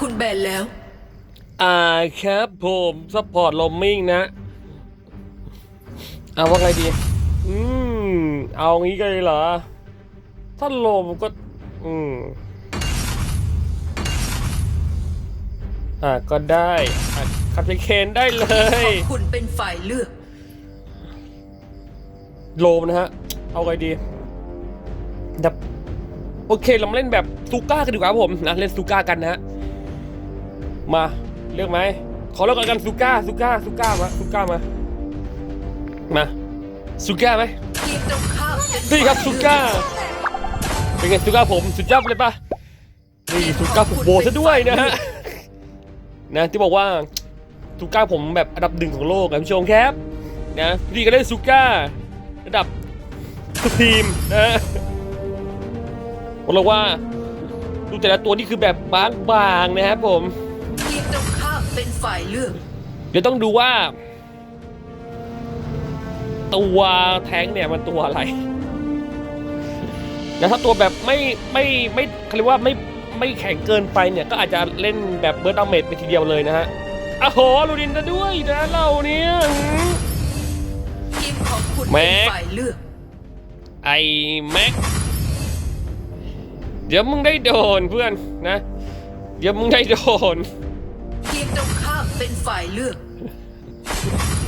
คุณแบนแล้ว อ่าครับผมซัพพอร์ตลมมิ่งนะเอาว่าไงดี อืม เอางี้ก็เลยเหรอ ถ้าลมก็ อืม อ่าก็ได้อะขับไปเคนได้เลขยอบคุณเป็นฝ่ายเลือก โลมนะฮะ เอาไงดีแบบโอเค เรามาเล่นแบบซูก้ากันดีกว่าครับผมนะ เล่นซูก้ากันนะฮะ มาเลือกไหมขอเลือกก่อนกันซูก้าซูก้าซูก้ามาซูก้ามามาซูก้าไหมทีมตรงข้ามเป็นนี่ครับซูก้าเป็นไงซูก้าผมสุดยอดเลยปะนี่ซูก้าผมโบซะด้วยนะฮะนะที่บอกว่าซูก้าผมแบบอันดับหนึ่งของโลกนะผู้ชมครับนะพี่ก็ได้ซูก้าระดับสุพรีมนะบอกเลยว่าดูแต่ละตัวนี่คือแบบบางๆนะครับผม เป็นฝ่ายเลือก เดี๋ยวต้องดูว่า ตัวแท้งเนี่ยมันตัวอะไรนะถ้าตัวแบบไม่ไม่ไม่เขาเรียกว่าไม่ไม่แข็งเกินไปเนี่ย ก็อาจจะเล่นแบบเบิร์ดดาเมจไปทีเดียวเลยนะฮะอ้าวโหลูดินจะด้วยนะเราเนี่ยหืมทีมของคุณแม็เป็นกฝ่ายเลือก ไอ้แม็กเดี๋ยวมึงได้โดนเพื่อนนะ เดี๋ยวมึงได้โดนทีมตรงข้าม เป็นฝ่ายเลือก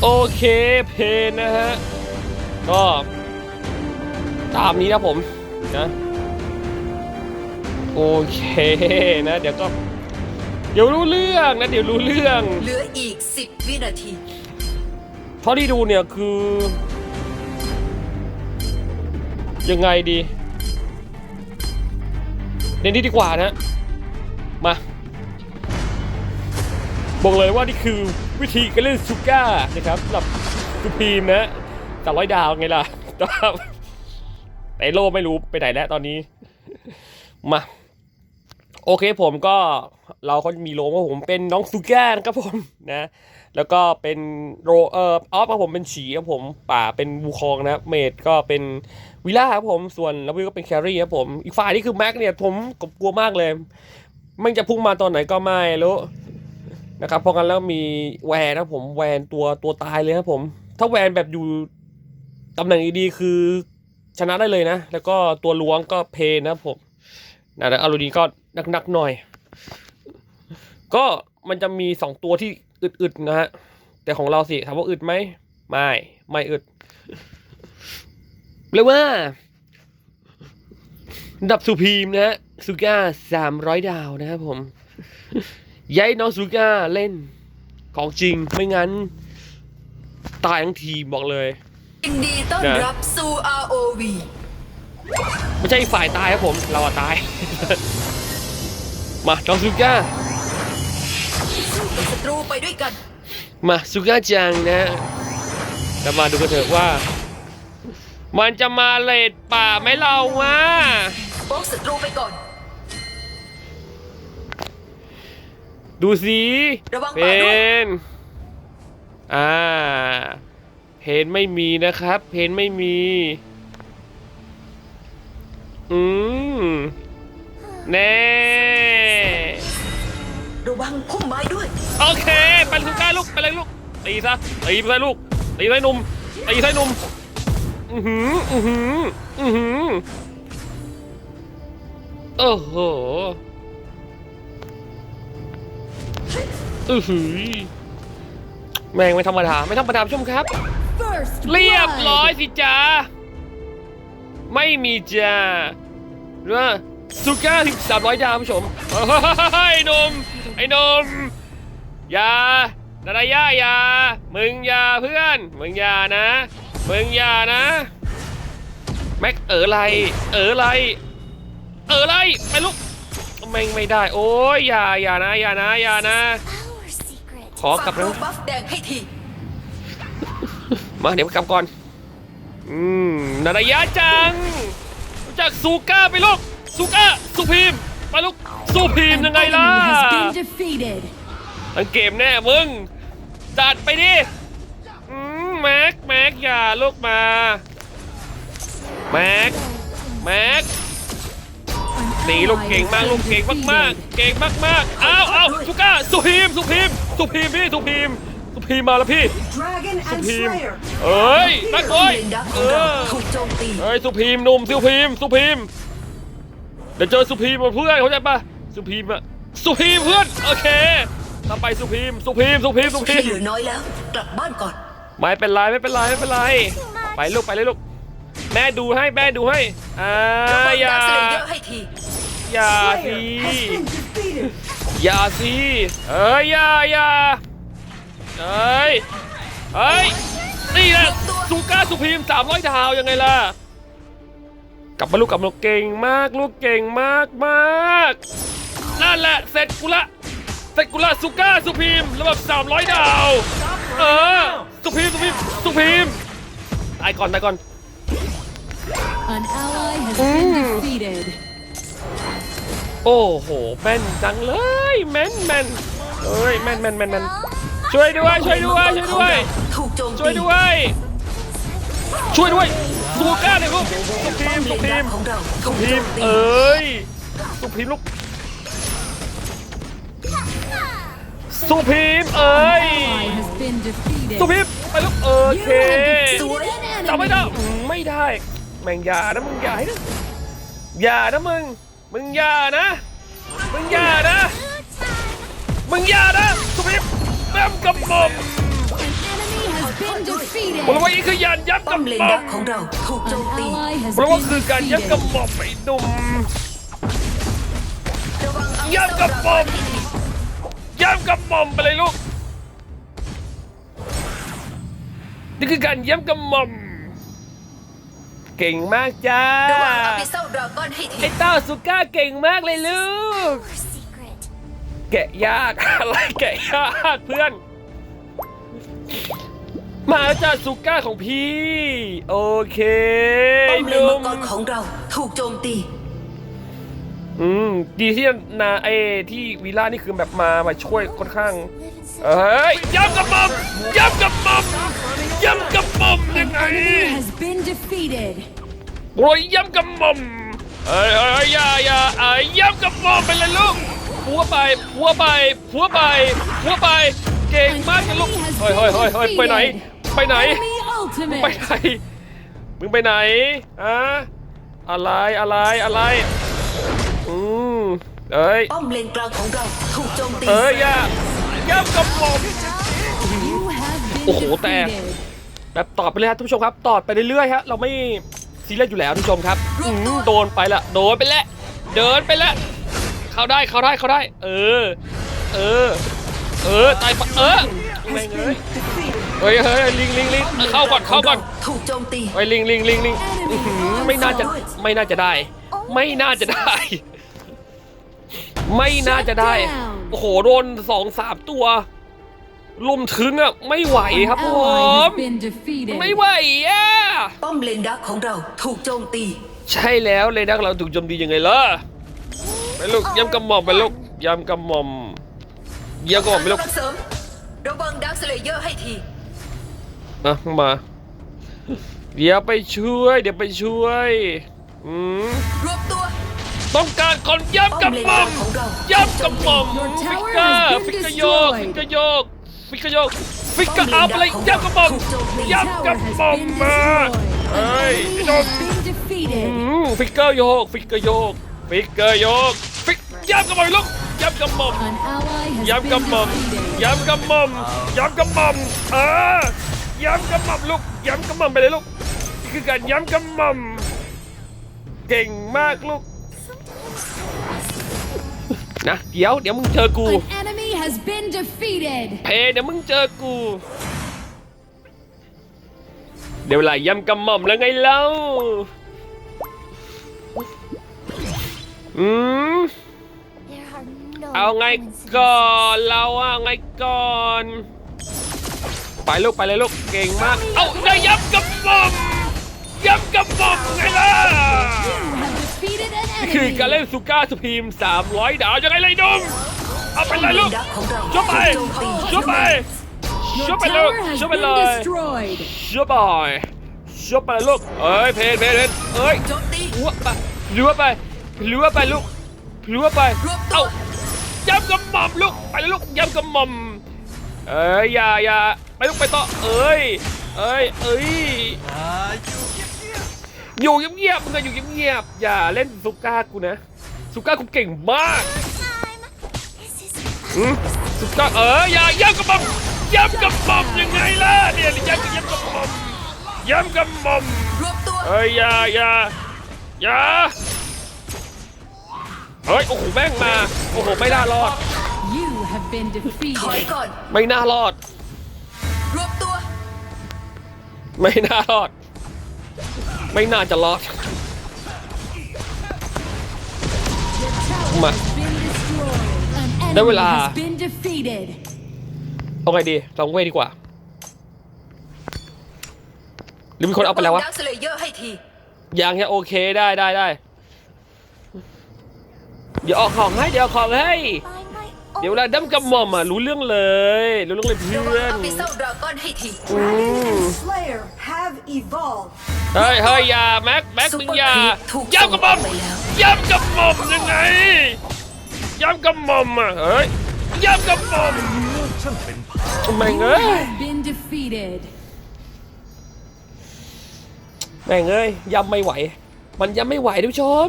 โอเคเพนนะฮะ ก็ ตามนี้นะผมนะโอเคนะ เดี๋ยวก็ เดี๋ยวรู้เรื่องนะ เดี๋ยวรู้เรื่อง เหลืออีก 10 วินาที เท่าที่ดูเนี่ยคือ ยังไงดีเน้นที่ดีกว่านะ มา บอกเลยว่านี่คือวิธีการเล่นซูก้านะครับสำหรับซูพีมนะสามร้อยดาวไงล่ะแต่ว่าแต่โลไม่รู้ไปไหนแล้วตอนนี้ มา โอเคผมก็เราก็มีโลว่าผมเป็นน้องซูก้านะครับผมนะ แล้วก็เป็นโรเอ่อออฟครับผมเป็นฉีครับผมป่าเป็นวูคองนะเมดก็เป็นวิล่าครับผมส่วนแล้ววิวก็เป็นแครี่ครับผมอีกฝ่ายนี่คือแม็กเนี่ยผมกลัวมากเลยมันจะพุ่งมาตอนไหนก็ไม่รู้ นะครับเพราะงั้นแล้วมีแวนนะผมแวนตัวตัวตายเลยครับผม ถ้าแวนแบบอยู่ตำแหน่งดีๆคือชนะได้เลยนะ แล้วก็ตัวล้วงก็เพนนะผมนะแล้วอารูดีก็หนักๆหน่อย ก็มันจะมีสองตัวที่อึดๆนะฮะแต่ของเราสิถามว่าอึดไหมไม่ไม่อึดเรียกว่าดับสุพีมนะฮะซูก้าสามร้อยดาวนะครับผม ย้ายน้องซูก้าเล่นของจริงไม่งั้น ตายทั้งทีมบอกเลยยินดีต้อนนะรับสู่ ROV ไม่ใช่ฝ่ายตายครับผม เราอะตาย มาน้องซูก้าสู้กับศัตรูไปด้วยกัน มาซูก้าจังนะเรามาดูกันเถอะว่า มันจะมาเลดป่าไหมเราวะโบกศัตรูไปก่อน ดูสิระวังเพป่าด้วย นอ่า เพนไม่มีนะครับ เพนไม่มี อืม แน่ ระวังพุ่มไม้ด้วย โอเคไปเลยซูก้าลูกไปเลยลูกตีซะตีไปเลยลูกตีไปหนุ่มตีไปหนุ่มอือหืออือหืออือหือโอ้โห อือหือแม่งไม่ธรรมดา ไม่ธรรมดาผู้ชมครับ First เรียบร้อย blood. สิจ้าไม่มีจ้าเรือซูก้าถึงสามร้อยดาวผู้ชมเฮ้ยไอ้หนม ไอ้หนม อย่าดารายาอย่ามึงอย่าเพื่อน มึงอย่านะ มึงอย่านะ แม็กเออไร เออไร เออไร ไปลุก แม่งไม่ได้ โอ้ยอย่าอย่านะอย่านะอย่านะ Our secret. ขอกลัฝาบกนะรูปบัฟแดงให้ทีมาเดี๋ยวกลับก่อน อืมนารายะจังรู้จักซูก้าไปลูกซูก้าสุพีมไปลูกสุพีม An ยังไงล่ะ enemy has been defeated. ทั้งเกมแน่มึง จัดไปดิอืมแม็กแม็กอย่าลูกมา แม็กแม็ก An ตีลูกเก่งมากลูกเก่งมากๆ เก่งมากๆอ้าวอ้าวสุก้าสุพีมสุพีมสุพีมพี่สุพีมสุพีมมาแล้วพี่ Dragon สุ and พีม Slayer. เอ้ยนักป้อโอ้มยเลนดักขเอองเราอถูกโจมตีเฮ้ยสุพีมหนุ่มสุพีมสุพีมเดี๋ยวเจอสุพีมเพื่อนเข้าใจปะสุพีมอะสุพีมเพื่อนโอเคต่อไปสุพีมสุพีมสุพีมสุพีที่มเหลือน้อยแล้ว กลับบ้านก่อน ไม่เป็นไรไม่เป็นไรไม่เป็นไร ไปลูกไปเลยลูก แม่ดูให้แม่ดูให้อ่าระวังอย่าดาวสเลเยอร์ให้ทีอย่าสิ Slayer has been defeated. อย่าสิเอ้ยอย่าอย่าเอ้ยเอ้ยนี่แหละซูก้าสุพีม300ดาวยังไงล่ะกลับมาลูกกลับมาลูกเก่งมากลูกเก่งมากมากนั่นแหละเสร็จกูละเสร็จกูละซูก้าสุพีมระบบ300ดาวเออสุพีมสุพีมสุพีมตายก่อนตายก่อน An ally has been defeated. โอ้โหแม่นจังเลยแม่นแม่นเอ้ยแม่นแม่นแม่นแม่นช่วยด้วยช่วยด้วยช่วยด้วย ถูกโจมตีช่วยด้วย ช่วยด้วยสูก้าเลยลูกสุพีป้อมมเลสุนพีดักมของเราถูสุกพีโจมมตีเอ้ยสุพีมลูกสุพีมเอ้ย Ally has been defeated. สุพีมไปลูกโอเค You have defeated an จับไม่ได้ enemy. อืมไม่ได้ แม่งอย่านะมึงอย่าให้นะอย่านะมึง มึงอย่านะ มึงอย่านะ มึงอย่านะสุพีมแม่มกับหม่อม An enemy has been defeated. บอกเลยว่านี่คือยันยับป้กัอบมเลนหม่อดัมกของเราถูกโจ An มตี ally has บอกเลยว่า been คือการยับกับ defeated. หม่อมไอ้หนุ่มระวังอังยับกับหม่อมยับกับหม่อมไปเลยลูกนี่คือการย้ำกับหม่อม เก่งมากจ้าระวังอาบิเซลดราก้อนให้ทีไอ้เต้าสุก้าเก่งมากเลยลูก Your secret. แกะยาก อะไรแกะยากเพื่อน มาแล้วจ้าสุก้าของพี่ โอเคป้อมเลหนนุ่มัมงกรของเราถูกโจมตี อืม ดีที่นาไอ้ที่วีล่านี่คือแบบมามาช่วยค่อนข้าง Live in เอ้ยย้ำกับหมอมย้ำกับหมอมย้ำกับหมอมยังไง enemy has been defeated. โอ้ยย้ำกับหมอมเอ้ยเอ้ยอย่าอย่าเอ้ยย้ำกับหมอมไปเลยลูกพัวไปพัวไปพัวไปพัวไป เก่ง An มากเลยลูก enemy has เฮ้ยเฮ้ยเฮ้ยเฮ้ย been ไปไหน defeated. ไปไหน Enemy ไป ultimate. ไหน มึงไปไหนอะอะไรอะไรอะไร อืมเอ้ย ป้อมเลนกลางของเราถูกโจมตี เอ้ยอย่า ย้ำกับหมอม You have been โอ้โหแต่ defeated. แบบตอดไปเลยครับท่านผู้ชมครับ ตอดไปเรื่อยๆฮะเราไม่ซีเรียสอยู่แล้วท่านผู้ชมครับอืมโดนไปละโดนไปแล้วเดินไปแล้วเข้าได้เข้าได้เข้าได้ เออ เออ เออตายปะเออแม่งเอ้ย Defeated. เฮ้ยเฮ้ยลิงลิงลิงเออเข้าก่อนเข้าก่อนถูกโจมตีเฮ้ยลิงลิงลิงลิงอื้อหือไม่น่าจะไม่น่าจะได้ ไม่น่าจะได้ ไม่น่าจะได้ โอ้โหโดนสองสามตัวลุมถึงอะไม่ไหว An ครับผ ally ม has been defeated. ไม่ไหวอะป้อมเลนดักของเราถูกโจมตี ใช่แล้วเลยนักเราถูกโจมตียังไงล่ะไปลูกย้ำกำหม่อมไปลูกย้ำกำหม่อมย้ำกำหม่อมไปลูกกำลังเสริมระวังดักสเลเยอร์ให้ทีอะมา เดี๋ยวไปช่วย เดี๋ยวไปช่วยอืมรวบตัว ต้องการคนย้ำกำหม่อมย้ำกำหม่อม Your ฟิก tower เกอร์ has been ฟิกเกอร์โยก destroyed. ฟิกเกอร์โยกฟิกเกอร์โยกฟิกเกอร์อัพอะไรย้ำกำหม่อม Your ย้ำ tower กำ has หม่อม been มา destroyed. เฮ้ย Enemy ไอ้นม has been defeated. อืมฟิกเกอร์โยกฟิกเกอร์โยกฟิกเกอร์โยกฟิกย้ำกำหม่อมลูกย้ำกำหม่อม An ally has ย้ำ been กำหม่อม defeated. ย้ำกำหม่อมย้ำกำหม่อมเออย้ำกำหม่อมลูกย้ำกำหม่อมไปเลยลูกนี่คือการย้ำกำหม่อมเก่งมากลูก นะเดี๋ยวเดี๋ยวมึงเจอกู An enemy has been defeated. เพเดี๋ยวมึงเจอกู เดี๋ยวเวลาย้ำกำหม่อมแล้วไงเล่าอืม There are no เอาไงก่อนเราอะไงก่อน ไปลูกไปเลยลูกเก่งมาก เอาได้ยับกับหม่อมยับกับหม่อมไงล่ะ have defeated an นี่คือ enemy. การเล่นซูก้าสพีม 300 ดาวยังไงเลยนุ่มเอาไปเลยลูกดักของเราชุบไปถูกโจมตีชุบไป Your ชุบไปลูก tower has ชุบไป been เลย destroyed. ชุบไปชุบไปลูกเอ้ยเพนเพนเพนเอ้ยหัวไปเรือไปเรือไปลูกพลัวไปรวบตัเอ้าย้ำกำหม่อมลูกไปเลยลูกย้ำกำหม่อมเอ้ยอย่าอย่าไปลูกไปต่อเอ้ยเอ้ยเอ้ย อยู่เงียบๆมึงอะอยู่เงียบๆอย่าเล่นสุก้ากูนะสุก้ากูเก่งมากอืมสุก้าเอออย่าย้ำกำหม่อมย้ำกำหม่อมยังไงล่ะเนี่ยย้ำย้ำกำหม่อมย้ำกำหม่อมรวบตัวเอ้ยอย่าอย่าอย่าเฮ้ยโอ้โหแม่งมาโอ้โหไม่น่ารอด You have been ถอย defeated. ก่อนไม่น่ารอดรวบตัวไม่น่ารอด ไม่น่าจะรอด Tower Ma- has been destroyed. An Đó enemy là- has been defeated. เอาไงดีลองเวทดีกว่า หรือมีคนเอาไปแล้ววะดักสเลเยอร์ให้ทียังยังโอเคได้ได้ได้ เดี๋ยวออกของให้ เดี๋ยวออกของให้ เดี๋ยวเวลาดั้มกับหม่อมอะรู้เรื่องเลย รู้เรื่องเลยเพื่ระวังอนอาปิเซลดราก้อนให้ที Dragon and Slayer have evolved. เฮ้ยเฮ้ยอย่าแม็กแม็กมึงอย่าถูกย้ำกับหม่อมส่งออกไปแล้วย้ำกับหม่อมยังไงย้ำกับหม่อมอะเฮ้ยย้ำกับหม่อมแม่ง You เอ้ย have been defeated. แม่งเอ้ยย้ำไม่ไหว มันย้ำไม่ไหวท่านผู้ชม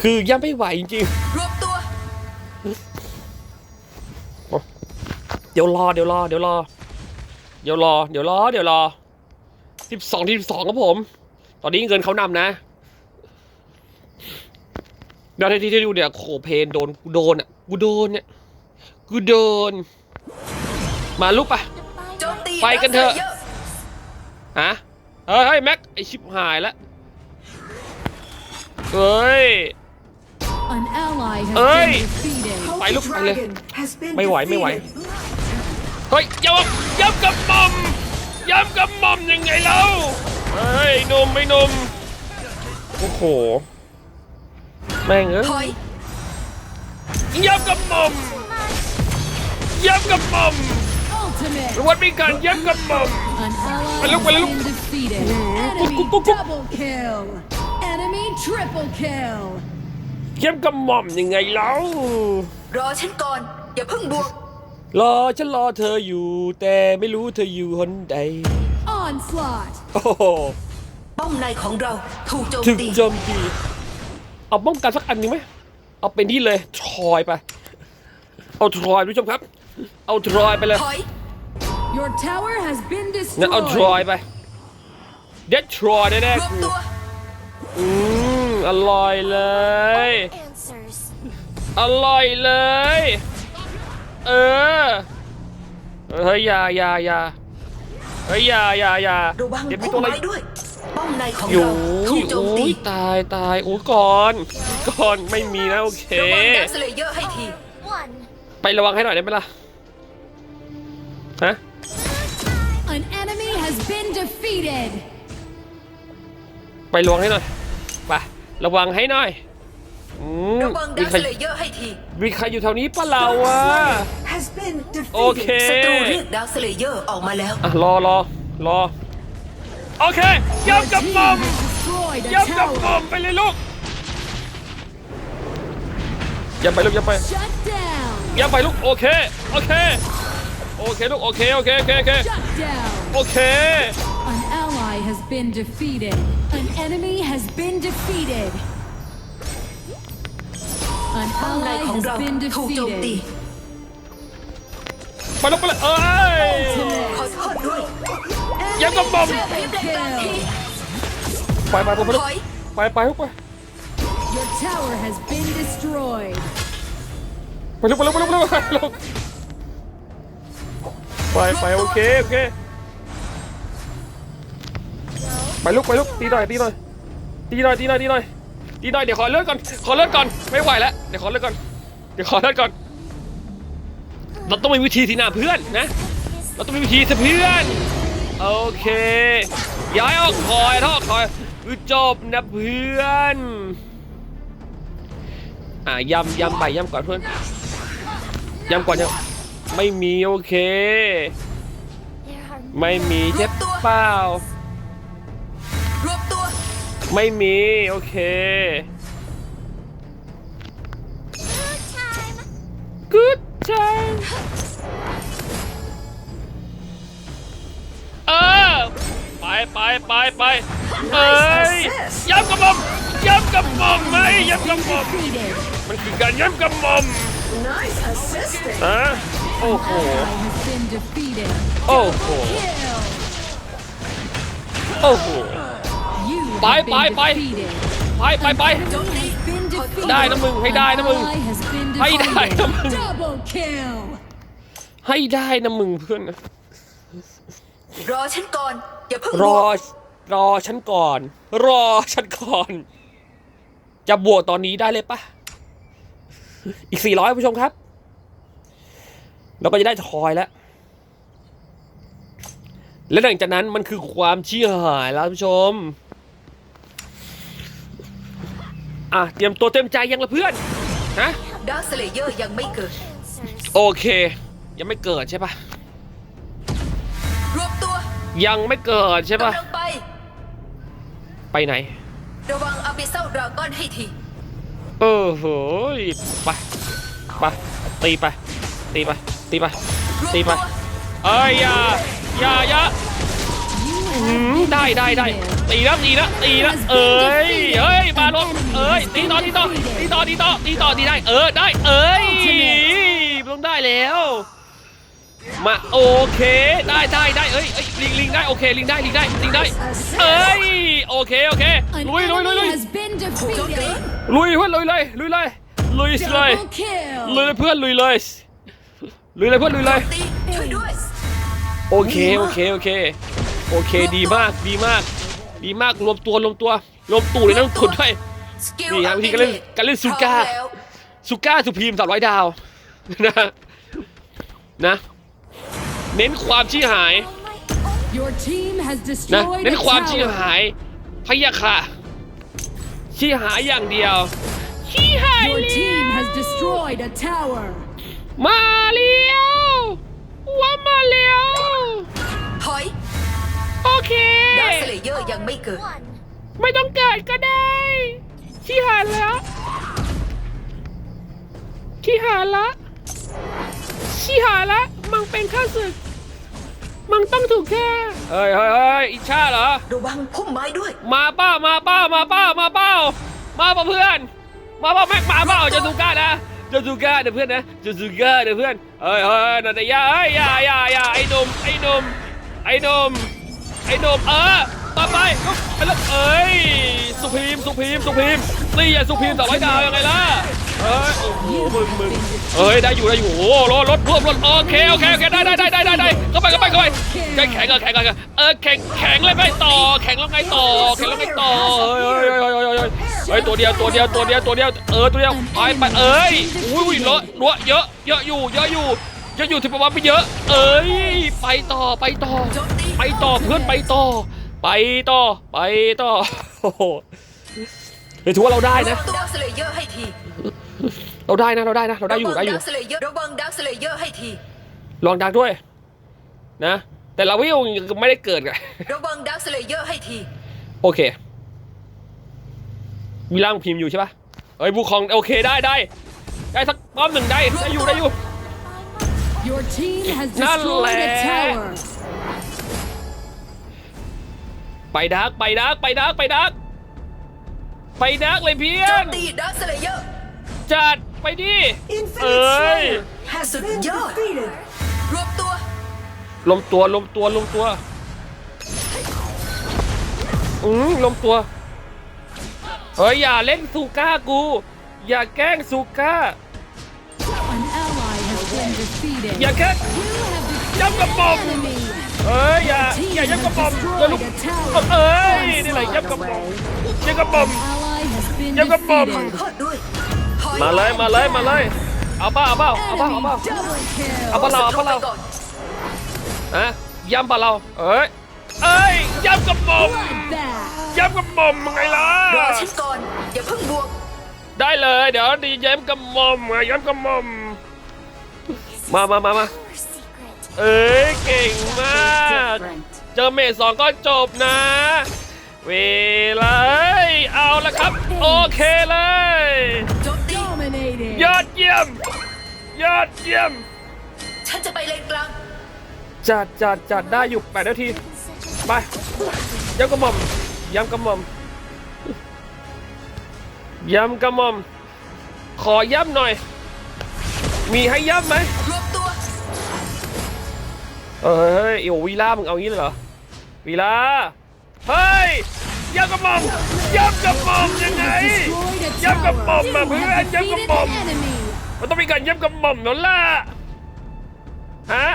คือย้ำไม่ไหวจริงรวบตัวๆ เดี๋ยวรอเดี๋ยวรอเดี๋ยวรอ เดี๋ยวรอเดี๋ยวรอเดี๋ยวรอสิบสองที่สิบสองครับผม ตอนนี้เงินเขานำนะเดี๋ยวที่ที่ดูเนี่ยโคเพนโดนกูโดนอะกูโดนเนี่ยกูโดน มาลุกปะไปกันเถอะฮะเฮ้ยเฮ้ยแม็กไอชิบหายแล้วเฮ้ย An ally has Ơi. been defeated. Phải lúc phải lên. Dragon has been Mày quậy, mày quậy. defeated. เฮ้ยย้ำย้ำกับหม่อมย้ำกับหม่อมยังไงเล่าเฮ้ยหนุ่มไม่หนุ่มโอ้โห แม่งเอ้ยถอยย้ำกับหม่อมย้ำกับหม่อม Ultimate. วันมีการย้ำกับหม่อม An ally Phải lúc, has phải lúc. been defeated. cút, Enemy cút, cút. double kill. Enemy triple kill. ย้ำกับหม่อมยังไงเล่ารอฉันก่อน อย่าเพิ่งบวก รอฉันรอเธออยู่ แต่ไม่รู้เธออยู่หนใด Onslaught. โอ้โหป้อมในของเราถูกโจมถึงตีโจมตีเอาป้องกันสักอันหนึงไหมเอาเป็นที่เลยทรอยไป เอาทรอยผู้ชมครับ เอาทรอยไปเลย ถอย Your tower has been งั้นเอาทรอย destroyed. ไป เด็ดทรอยแน่รๆวบกูตัว อืม อร่อยเลย answers. อร่อยเลย เออ เฮ้ยอยาอยาอยาเฮ้ยอยาอยาอยาระวังเดี๋ยวมีพุ่ตัวมอะไรไม้ด้วยป้อมในของอยู่เราถูกโจมตีโอ้ยตายตายโอ้ยก่อนก่อนไม่มีนะโอเคระวังดักสเลเยอร์ให้ที One. ไประวังให้หน่อยได้ไหมล่ะฮะ An enemy has been defeated. ไประวังให้หน่อย ไป ระวังให้หน่อยอืมระวังมีดักใครสเลเยอร์ให้ทีมีใครอยู่แถวนี้ปะเรา Dragon อะ Slayer has been defeated. โอเค ศัตรูเรียกดักสเลเยอร์ออกมาแล้ว อะรอรอรอ โอเคย้ำกับ Team หมอม has destroyed a ย้ำกับหมอ tower. มไปเลยลูกย้ำไปลูกย้ำไป Shut down. ย้ำไปลูกโอเค โอเค โอเคลูกโอเค โอเค โอเค โอเค Shut down. โอเค An ally has been defeated. An enemy has been defeated. An ป้อมใน ally ของ has เรา been ถูกโจมตี defeated. ไปลูกไปเลยเอ้ยขอโทษด้วยย้ำกับหมอมเรียบเรียงกลางทีไปไปไปไปลูกถอยไปไปลูกไป Your tower has been destroyed. ไปลูกไปลูกไปลูกไปลูกไปลูกไปไปโอเคโอเค ลูกไปลูกตีหน่อยตีหน่อยตีหน่อยตีหน่อยตีหน่อยตีหน่อยเดี๋ยวขอเลิกก่อนขอเลิกก่อนไม่ไหวแล้วเดี๋ยวขอเลิกก่อนเดี๋ยวขอเลิกก่อนเราต้องมีวิธีสินะเพื่อนนะ เราต้องมีวิธีสิเพื่อนโอเคย้ายออกคอยท่อคอยคือจบนะเพื่อนอะย้ำย้ำไปย้ำก่อนเพื่อนย้ำก่อนยังไม่มีโอเค ไม่มีใช่เปล่ารวบตัว ไม่มี โอเค Good time เออ ไปไปไปไปเอ้ยย้ำกับอมย้ำกับอมไหมย้ำกับอมมันคือการย้ำกับอมฮะโอ้โห โอ้โห โอ้โห You Bye, have been bye, bye. defeated. ไปไปไป Enemy has been defeated. ได้นะมึงให้ได้นะมึง Ally has been ให้ได้นะมึง defeated. Double kill. ให้ได้นะมึงเพื่อนรอฉันก่อนอย่าเพิ่งรบอวกรอฉันก่อน รอฉันก่อน จะบวกตอนนี้ได้เลยปะอีก400ผู้ชมครับเราก็จะได้ทอยแล้ว และหลังจากนั้นมันคือความเชี่ยหายแล้วผู้ชม อะเตรียมตัวเต็มใจยังละเพื่อนนะดาร์คสเลเยอร์ยังไม่เกิด Answers. โอเค ยังไม่เกิดใช่ปะรวบตัวยังไม่เกิดใช่ปะกำลังไป ไปไหน ระวังอาบิเซลดราก้อนให้ที เออโหยไปไปตีไปตีไปตีไปรวบตีไปตัวเอ้ยอย่าอย่าอย่า You อื have ม been ได้ได้ได้ defeated. ตีนะตีนะตีนะเอ้ยเอ้ยมาลงเอ้ยตีต่อตีต่อตีต่อตีต่อตีต่อตีได้ เออได้เอ้ยต้องได้แล้วมาโอเคได้ได้ได้เอ้ยเอ้ยลิงลิงได้โอเคลิงได้ลิงได้ลิงได้เอ้ยโอเคโอเค An ลุยลุยลุยลุ enemy ย has been defeated. ลุยเพื่อนลุยเลยลุยเลยลุยเลย Double kill. ลุยเลยเพื่อนลุยเลยลุยเลยเพื่อนลุยเลยตีช่วยด้วยโอเคโอเคโอเคโอเคดีมากดีมาก ดีมากรวมตัวรวมตัวรวมตู่เลยนะทุนด้วยสกิลนี่ครับวิธีการเล่นการเล่นซูก้าพร้อมแล้วสุก้าสุพีมสามร้อยดาวนะนะ เน้นความชี้หาย Your team has นะ destroyed เน้น a ความชี้ tower. หายพะยะค่ะชี้หายอย่างเดียวชี้หาย Your เลี้ team ยว has destroyed a tower. มาเลี้ยวว่ามาเลี้ยวถอย โอเค ดาร์คสเลเยอร์ยังไม่เกิด One. ไม่ต้องเกิดก็ได้ชี้หายแล้วชี้หายละชี้หายละมังเป็นข้าศึก มังต้องถูกแค่เฮ้ยเฮ้ยเฮ้ยอิชาเหรอ ระวังพุ่มไม้ด้วย มาเป้ามาเป้ามาเป้ามาเป้ามาเป้าเพื่อน มาเป้าแม็กมาเป้าจะซูก้านะจะซูก้าเดี๋ยวเพื่อนนะจะซูก้าเดี๋ยวเพื่อนเฮ้ยเฮ้ยนันทยาเฮ้ยอย่าอย่าอย่าไอ้หนุ่มไอ้หนุ่มไอ้หนุ่ม ไอ้หนุ่มเออต่อไปไปแล้วเอ้ยสุพีมสุพีมสุพีมนี่อย่าสุพีมต่อไว้ดาวยังไงล่ะเอ้ยโอ้โหมึงมึงเอ้ยได้อยู่ได้อยู่โอ้โหรถรถรวบรถโอเคโอเคโอเคได้ได้ได้ได้ได้ได้เข้าไปเข้าไปเข้าไปแข็งแข็งแข็งเออแข็งแข็งเลยไปต่อแข็งแล้วไงต่อแข็งแล้วไงต่อเฮ้ยเฮ้ยเฮ้ยเฮ้ยเฮ้ยเฮ้ยตัวเดียวตัวเดียวตัวเดียวตัวเดียวเออตัวเดียวไปไปเอ้ยอุ้ยรถรถเยอะเยอะอยู่เยอะอยู่ ยอะอยู่ที่ประมาณไม่เยอะ เอ้ย ไปต่อไปต่อโจมตีไปต่อเพื่อนไปต่อ ไปต่อไปต่อโอ้โหเฮ้ยถือว่าเราได้รวนะบตัวดาร์คสเลเยอร์ให้ทีเราได้นะเราได้นะเราได้อยู่ระวังได้อยู่ดาร์คสเลเยอร์ระวังดาร์คสเลเยอร์ให้ที ลองดักด้วย นะ แต่เราไม่ไม่ได้เกิดไงระวังดาร์คสเลเยอร์ให้ที โอเค มีร่างพิมพ์อยู่ใช่ปะเอ้ยบูคองโอเคได้ได้ ได้สักป้อมหนึ่งได้ได้อยู่ได้อยู่ Your team has Not destroyed a leh. tower. ไปดักไปดักไปดักไปดักไปดักเลยเพี้ยโจนมตีดาร์คสเลเยอร์จัดไปดิ Infinite Ơi. Slayer has been Giỏi. defeated. รวบตัว ลมตัวลมตัวลมตัว อืมลมตัว เฮ้ย อย่าเล่นซูก้ากู อย่าแกล้งซูก้า อย่าแกล้ง You have defeated Nhắm gặp an bom. enemy. เอ้ยอย่า Team อย่ายับ has กระบอมอย่าลุก destroyed a tower. เอ้ยนี่แหละยับกระบอมยับกระบอม Ally has been Nhắm gặp bom. defeated. โทษด้วยถอยมาเลยมาเลยมาเลยเอาเปล่าเอาเปล่าเอาเปล่าเอาเปล่า Enemy double kill. เอาเปล่าเราเอาเปล่าเราลงไปก่อนฮะย้ำเปล่าเราเอ้ยเอ้ยย้ำกระบอม Bloodbath. ย้ำกระบอมยังไงล่ะรอฉันก่อนอย่าเพิ่งบวกได้เลย เดี๋ยวดีย้ำกระบอมอะย้ำกระบอม มามามามา Our secret. เอ้ยเก่งมาก เจอเมทสองก็จบนะ เวลาเอ้ยเอาละครับ โอเคเลยโจมตี Dominating. ยอดเยี่ยม ยอดเยี่ยม ฉันจะไปเลนกลางจัดจัดจัดได้อยู่แปดนาที ไปย้ำกระหม่อมย้ำกระหม่อมย้ำกระหม่อม ขอย้ำหน่อย มีให้ย้ำไหมรวมตัว เอ้ยโอ้วีล่ามึงเอางี้เลยเหรอวีล่าเฮ้ยย้ำกระหม่อมย้ำกระหม่อมยังไงย้ำกระหม่อมมาเพื่อนย้ำกระหม่อมมันต้องมีการย้ำกระหม่อมนั่นล่ะฮะ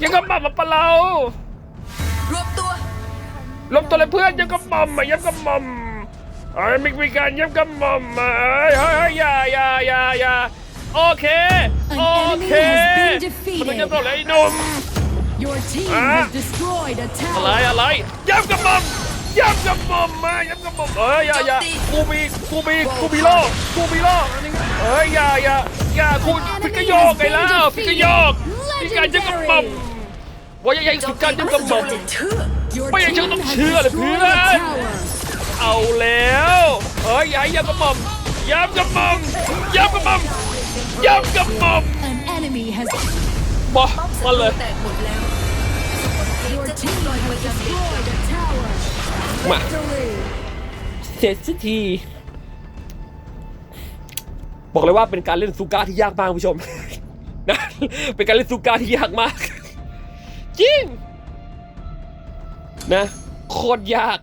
ย้ำกระหม่อมมาปะเรารวมตัวลมตัวเลยเพื่อนย้ำกระหม่อมมาย้ำกระหม่อมเอ้มีมีการย้ำกระหม่อมมาเอ้ยเฮ้ยเฮ้ยอย่าอย่าอย่าอย่า โอเค An โอ enemy เค has been มันต้อง defeated. ย้ำตัวเลยไอ้หนุ่ม Your team Ah. has destroyed a อะไร tower. อะไรย้ำกระหม่อมย้ำกระหม่อมมาย้ำกระหม่อมเอ้ยอย่าอย่าโจมตีกูมีกูมีกูมีโล่กูมีโล่เอ้ยอย่าอย่าอย่ากูพิกโยกไงแล้วพิกโยกพิการย้ำกระหม่อมว่ายังไงคือการย้ำกระหม่อมจะเชื่อ Your Bây giờ team chưa ต้อง has เชื่อเลยเพื่ destroyed อน a tower. เอาแล้วเอ้ยย้ายย้ำกระหม่อมย้ำกระหม่อมย้ำกระหม่อม ย้ำกระหม่อม An enemy has บอกมาเลย แตกหมดแล้ว your team has destroyed a tower. มา Victory. เสร็จสักที บอกเลยว่าเป็นการเล่นซูก้าที่ยากมากคุณผู้ชม นะ เป็นการเล่นซูก้าที่ยากมาก จริง นะ โคตรยาก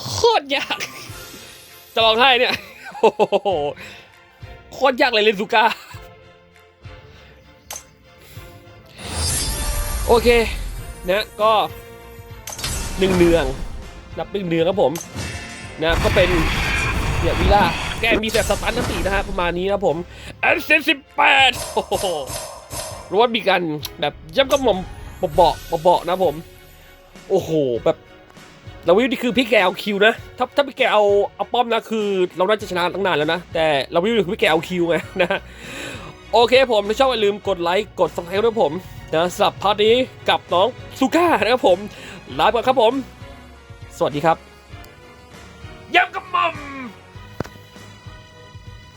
โคตรยาก จะร้องไห้เนี่ย โอ้โหโคตรยากเลยเลนซูก้าโอเคนะก็หนึ่งเนือง นับหนึ่งเนืองครับผมนะก็เป็นเนี่ยวิล่าแกมีแต่สตันนัตีนะฮะประมาณนี้นะผมแอนเซนสิบแปดโอ้โหรู้ว่ามีการแบบย่ำกระหม่อมเบาๆเบาๆนะผม โอ้โห แบบ เราวิวนี่คือพี่แกเอาคิวนะ ถ้าถ้าพี่แกเอาเอาป้อมนะคือ เราน่าจะชนะตั้งนานแล้วนะ แต่เราวิวนี่คือพี่แกเอาคิวไงนะ โอเคผมถ้าชอบอย่าลืมกดไลค์กดซับสไครต์ด้วยผมนะสำหรับพาร์ทนี้กับน้องซูก้านะครับผมลาไปก่อนครับผม สวัสดีครับย้ำกระหม่อม